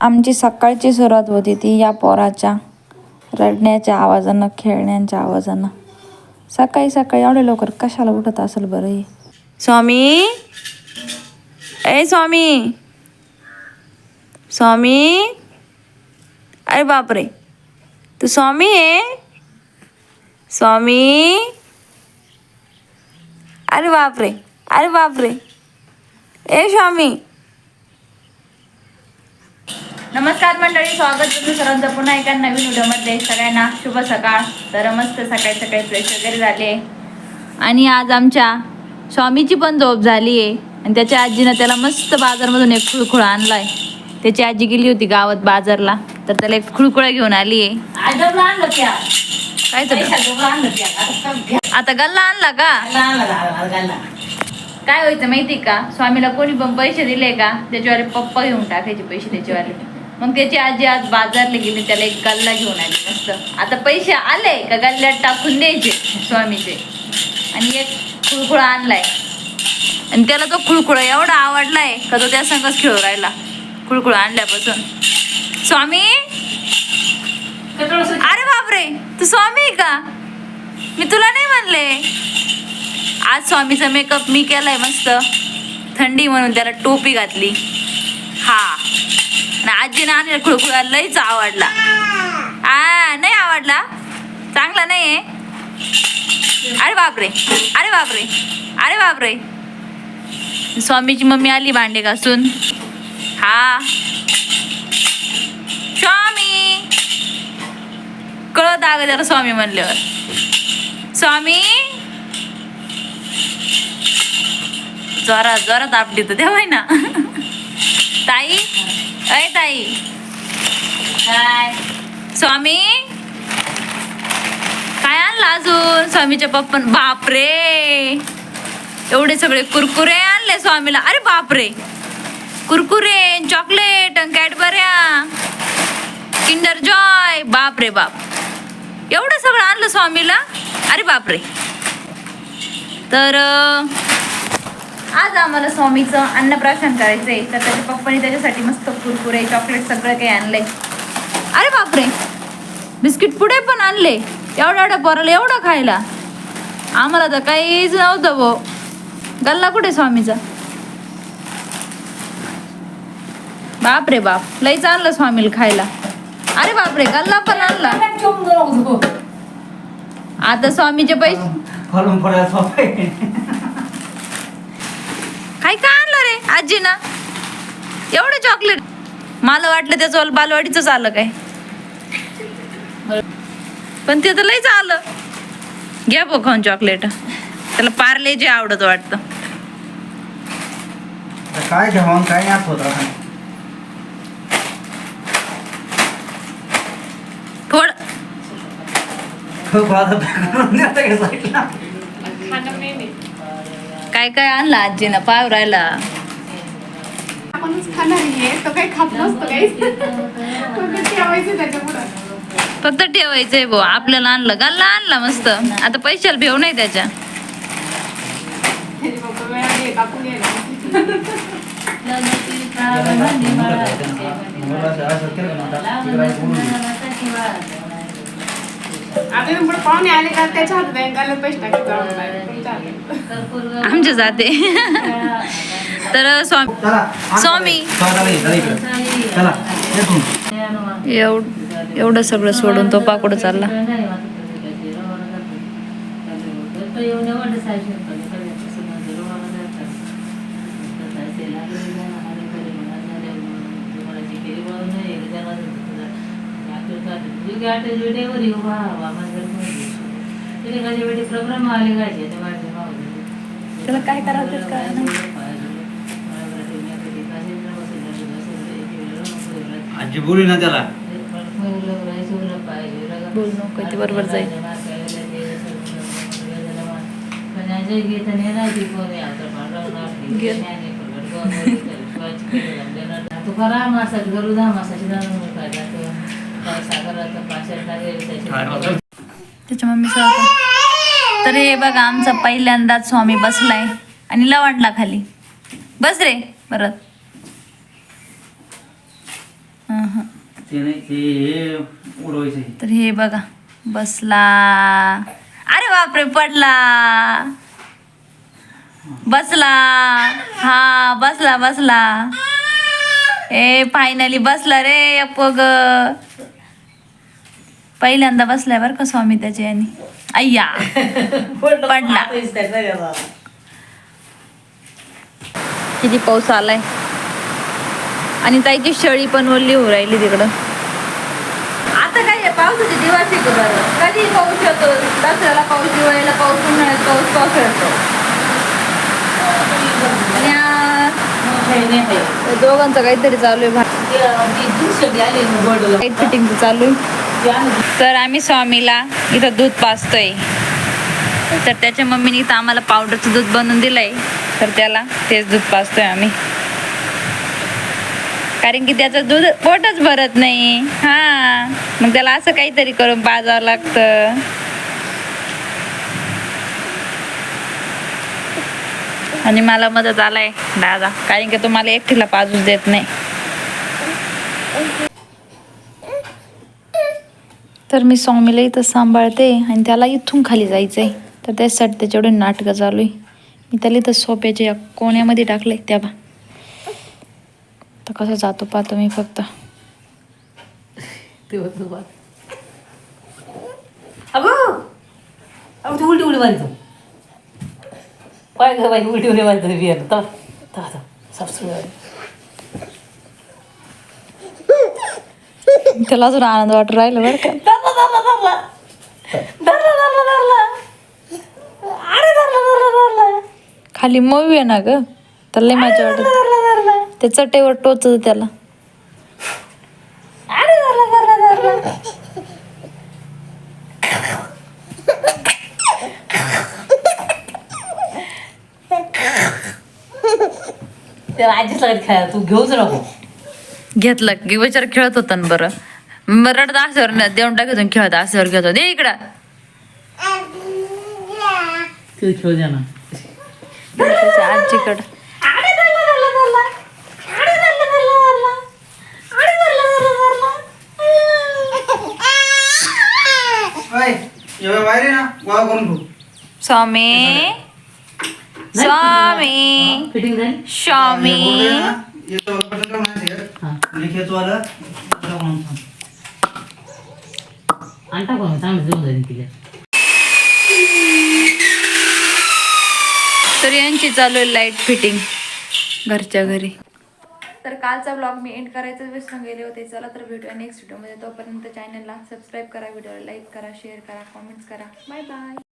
आमची सकाळची सुरुवात होती ती या पोराच्या रडण्याच्या आवाजानं खेळण्याच्या आवाजानं. सकाळी सकाळी एवढे लवकर कशाला उठत असेल बरं हे? स्वामी? ए स्वामी! स्वामी? अरे बापरे! तू स्वामी आहे स्वामी? अरे बापरे! अरे बापरे! ए स्वामी! नमस्कार मंडळी स्वागत तुमचं सर्वांचं पुन्हा एका नवीन व्हिडिओमध्ये. सगळ्यांना शुभ सकाळ. तर मस्त सकाळी सकाळी फ्रेश वगैरे झाली. आहे आणि आज आमच्या स्वामीची पण झोप झाली आहे. आणि त्याच्या आजीनं त्याला मस्त बाजारमधून एक खुळखुळा आणलाय. त्याची आजी गेली होती गावात बाजारला. तर त्याला एक खुळखुळा घेऊन आली आहे. काय तर आता गल्ला आणला का? काय व्हायचं माहिती का? स्वामीला कोणी पण पैसे दिले का? त्याच्यावाले पप्पा घेऊन टाकायचे पैसे त्याच्यावाले. मग त्याची आजी आज बाजारला गेली त्याला एक गल्ला घेऊन आली मस्त. आता पैसे आले का गल्ल्यात टाकून द्यायचे स्वामीचे. आणि एक खुळखुळा आणलाय. आणि त्याला तो खुळखुळा एवढा आवडलाय का तो त्या संगच खेळू राहिला. खुळखुळा आणल्यापासून. स्वामी? अरे बापरे तू स्वामी आहे का? मी तुला नाही म्हणले. आज स्वामीचा मेकअप मी केलाय मस्त. थंडी म्हणून त्याला टोपी घातली. आणि आजीने आणलेला खुळखुळा लईच आवडला. आ नाही आवडला? चांगला नाही आहे अरे बापरे अरे बापरे अरे बापरे. स्वामीची मम्मी आली भांडे घासून हा. स्वामी! कळत आग त्याला स्वामी म्हणल्यावर. स्वामी! जोरात जोरात आपली तर देवाय ना. ताई? अय ताई. काय? स्वामी? काय आणलं अजून? स्वामीच्या पप्पन बापरे! एवढे सगळे कुरकुरे आणले स्वामीला. अरे बापरे! कुरकुरे चॉकलेट कॅडबऱ्या. किंडर जॉय बाप रे बाप. एवढं सगळं आणलं स्वामीला? अरे बापरे! तर आज आम्हाला स्वामीचं अन्नप्राशन करायचं आहे तर त्याच्या पप्पाने त्याच्यासाठी मस्त कुरकुरे चॉकलेट सगळं काही आणलंय. अरे बापरे! बिस्किट पुढे पण आणले. एवढ्या एवढ्या पोराला एवढं खायला. आम्हाला तर काहीच नव्हतं भो. गल्ला कुठे स्वामीचा? बाप रे बाप! लईच आणलं स्वामीला खायला. अरे बापरे गल्ला पण आणला. आता स्वामीचे पैसे फलून पडायला सोपं काय काय आणलं रे आजी ना? एवढं चॉकलेट मला वाटलं त्याचं बालवाडीच आलं काय. पण ते तर लईच आलं. घ्या बघ खाऊन चॉकलेट त्याला पार्ले जे आवडत वाटतं. काय काय आठवत राहत थोड. काय काय आणलं आजीनं पाव राहिला. आपणच खाणार आहे तो काही खात नसतो काही. फक्त ठेवायचं त्याच्या पुढं फक्त ठेवायचंय भाऊ. आपल्याला आणलं गल्ला आणला मस्त. आता पैशाला भेव नाही त्याच्या. आमच्या जाते. तर स्वामी चला स्वामी. एवढ एवढं सगळं सोडून तो पाकडं चालला. त्याला काय करावं काय आजी बोलली ना त्याला. बोल नको ते बरोबर जाईल. मासाची त्याच्या मम्मी तर हे बघा आमचा पहिल्यांदाच स्वामी बसलाय. आणि लवांडला खाली. बस रे परत. ते नाही ते हे उडवायचं. तर हे बघा बसला. अरे बापरे पडला. बसला. हा बसला बसला. ए फायनली बसला रे अप्पग पहिल्यांदा बसलाय बरं का स्वामी त्याच्या याने अय्या पडला. किती पाऊस आलाय. आणि ताईची शेळी पण ओली होऊ राहिली तिकडं. आता काय आहे, पावसाचे दिवस बरं? कधी पाऊस येतो? दसऱ्याला पाऊस दिवाळीला पाऊस उन्हाळ्यात पाऊस पाऊस. येतो दोघांचं काहीतरी चालू आहे. लाइट फिटिंग चालू आहे. तर आम्ही स्वामीला इथं दूध पाजतोय. तर त्याच्या मम्मीने इथं आम्हाला पावडरचं दूध बनवून दिलंय. तर त्याला तेच दूध पाजतोय आम्ही. कारण की त्याचं दूध पोटच भरत नाही. हा. मग त्याला असं काहीतरी करून पाजावं लागतं. आणि मला मदत आलाय दादा. कारण की तुम्हाला एकटीला पाजूच देत नाही. तर मी स्वामीला इथं सांभाळते आणि त्याला इथून खाली जायचंय. तर त्यासाठी त्याच्याकडे नाटकं चालू आहे. मी त्याला इथं सोप्याच्या कोण्यामध्ये टाकलंय. त्या बा तर कसं जातो पाहतो मी फक्त. अगं! उलटी उडी मारतो. पाय बाई उलटी बियाणं. तर तर त्याला अजून आनंद वाटू राहिला बरं का? धरला धरला धरला धरला धरला धरला अरे धरला धरला धरला खाली मवी आहे ना ग. त्याला लय मजा वाटत. ते चटेवर टोचत त्याला. त्याला आजीच लागत खेळा तू घेऊच नको. घेतलं की विचार खेळत होता ना बरं. मग रडत असल्यावर न देऊन टाकत खेळत असल्यावर घेत. होते इकडं. तू खेळू द्या ना. त्याच्या आजीकडं अरे धरला धरला धरला अरे धरला धरला धरला अरे धरला धरला धरला ओय, एवढं बाहेर आहे ना गोळा करून ठेवू. स्वामी. स्वामी. फिटिंग झाली. स्वामी. हा आणि चांगलं जेवण जाईल तिला. तर यांची चालू आहे लाइट फिटिंग घरच्या घरी. तर कालचा ब्लॉग मी एंड करायचं विसरून गेले होते. चला तर भेटूया नेक्स्ट व्हिडिओमध्ये तोपर्यंत चॅनलला सबस्क्राईब करा व्हिडिओला लाईक करा शेअर करा कॉमेंट्स करा. Bye bye